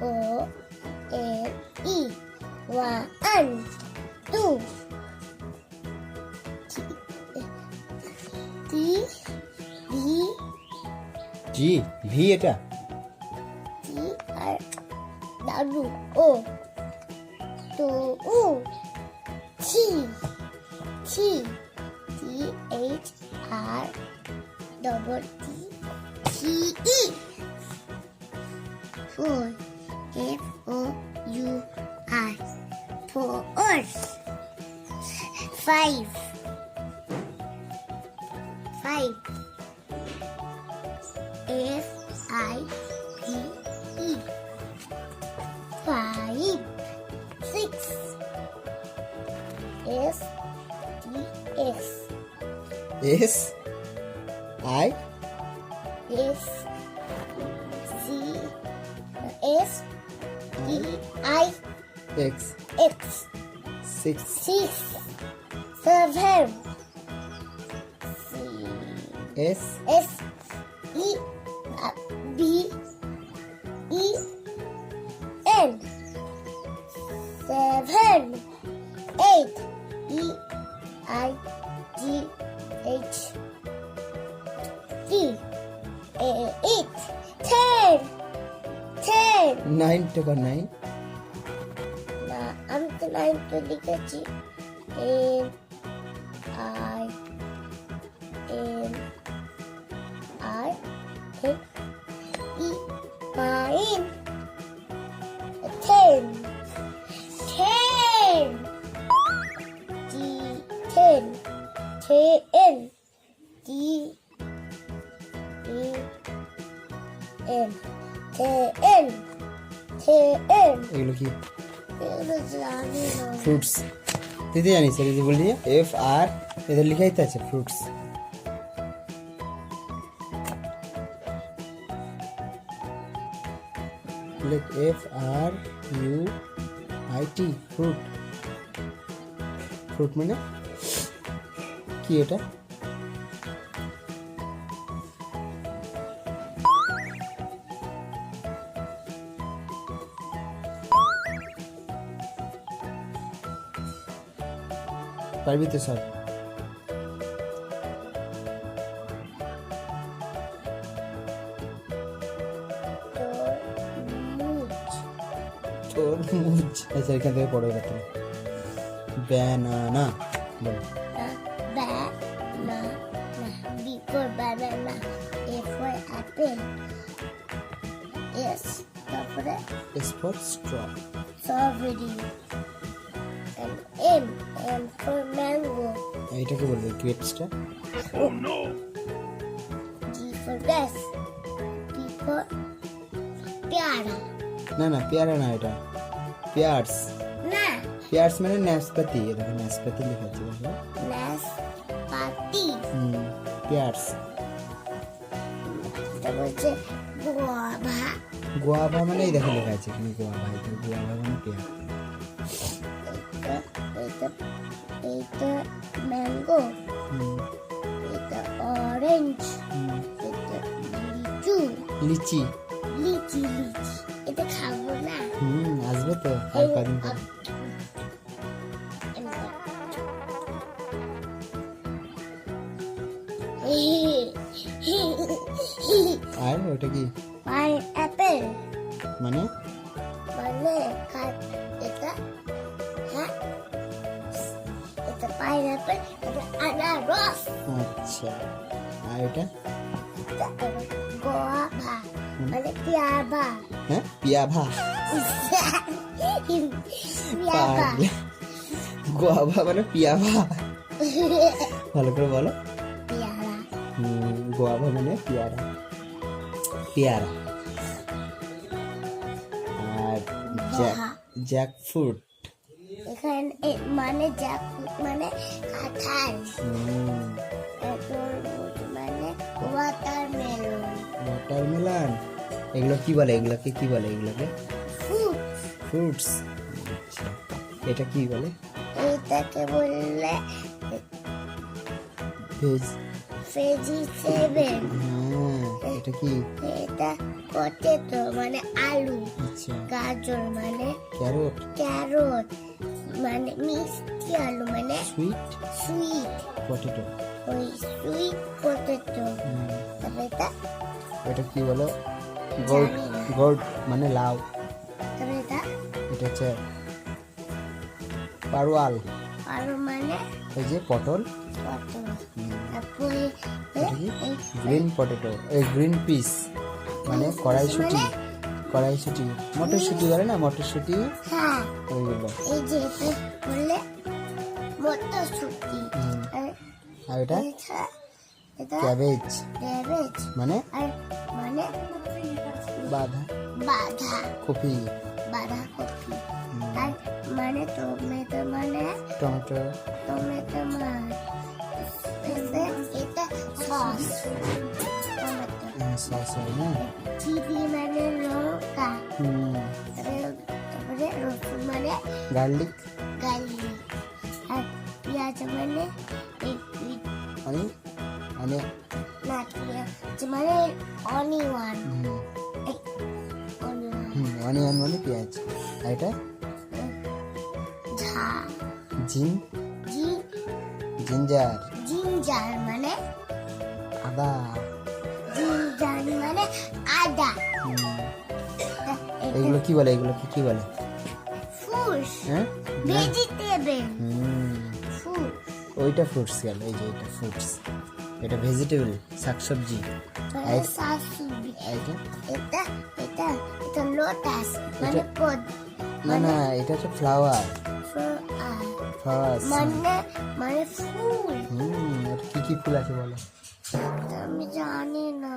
O N E one two T V G V এটা T R W O two U T T T H R double T T E four F O U R. Four. Five. Five. F I V E. Five. Six. S E S. S I. S. E I X. X. Six. Six. Seven. S. S. E. B. E. N. Seven. જતો નહીં આમ તો line તો લીધે છે એમ આઈ એમ આઈ હે E mine ten ten T ten ten T E M ten এগুলো কি এগুলো জানি না ফ্রুটস দিদি জানিস দিদি বললি এফ আর এদের লিখাই তো আছে ফ্রুটস লিখ F R U I T fruit fruit মানে কি এটা পারবি তো স্যার তরমুজ তরমুজ আচ্ছা এখান থেকে পড়ে গেছে banana ball ba na na b for banana a for apple yes তারপরে S for straw strawberry And m m for mango এটাকে বলবে গ্রেপসটা g for grass p for পেয়ারা না না পেয়ারা না এটা পেয়ার্স না পেয়ার্স মানে ন্যাসপাতি এ দেখো ন্যাসপাতি লেখা আছে দেখো নাশপাতি হুম পেয়ার্স তারপর হচ্ছে গোয়াভা গোয়াভা মানে এই দেখো লেখা আছে এখানে গোয়াভা এটা গোয়াভা মানে পেয়ার এটা এটা এটা ম্যাঙ্গো এটা অরেঞ্জ। এটা লিচু। লিচি। লিচি লিচি। এটা খাব না। হুম আসবে তো। আর কদিন পর? আর ওটা কি? পাইনঅ্যাপেল মানে? মানে? এটা এটা আনারস আচ্ছা আর এটা? গোয়াভা মানে পিয়াভা হ্যাঁ পিয়াভা পিয়াভা গোয়াভা মানে পিয়াভা ভালো করে বলো। পেয়ারা। গোয়াভা মানে পিয়ারা। পেয়ারা। আর জ্যাক জ্যাক ফ্রুট এখানে মানে জ্যাকফ্রুট মানে কাঁঠাল। তরমুজ মানে ওয়াটারমেলন ওয়াটারমেলন এগুলো কি বলে? এগুলোকে কি বলে? এগুলোকে? ফ্রুটস এটা কি বলে? এটাকে বললে ভেজ ভেজিটেবল হ্যাঁ এটা কি? এটা পটেটো মানে আলু। আচ্ছা। গাজর মানে ক্যারট ক্যারট মানে মিষ্টি আলু মানে সুইট সুইট পটেটো ওই সুইট পটেটো তবে এটা এটা কি বলে? গোল্ড গোল্ড মানে লাউ। তবে এটা এটা হচ্ছে পারোয়াল। আলু মানে এই যে পটল। পটল। তারপরে গ্রিন পটেটো এই গ্রিন পিস মানে কড়াইশুটি। মানে? কড়াইশুটি মটরশুটি বলে না? মটরশুটি। হ্যাঁ। ওইগুলো এই যে বললে মটরশুঁটি। আর এটা? ক্যাবেজ। ক্যাবেজ। মানে? আর মানে বাঁধা। বাঁধা। কপি। বাঁধা কপি। আর মানে টমেটো মানে? টমেটো। টমেটো মানে। এটা সস। টমেটো সস হয় না চিলি মানে লঙ্কা হুম তারপরে তারপরে রসুন মানে গার্লিক গার্লিক আর পেঁয়াজ মানে এই এই- মানে মানে না পেঁয়াজ মানে অনিয়ন হুম এই অনিয়ন হুম অনিয়ন মানে পেঁয়াজ আর এটা ঝা জিন জি জিঞ্জার জিঞ্জার মানে আদা জিঞ্জার মানে আদা। এগুলো কি বলে? এগুলো কি কি বলে? ফুস। হ্যাঁ? ভেজিটেবল। ওইটা ফ্রুটস গেল এই যে এটা ফ্রুটস এটা ভেজিটেবল শাকসবজি। মানে এটা এটা এটা এটা লোটাস মানে পদ না না এটা হচ্ছে ফ্লাওয়ার। মানে মানে ফুল। হুম কি কি ফুল আছে বলো? আমি জানি না।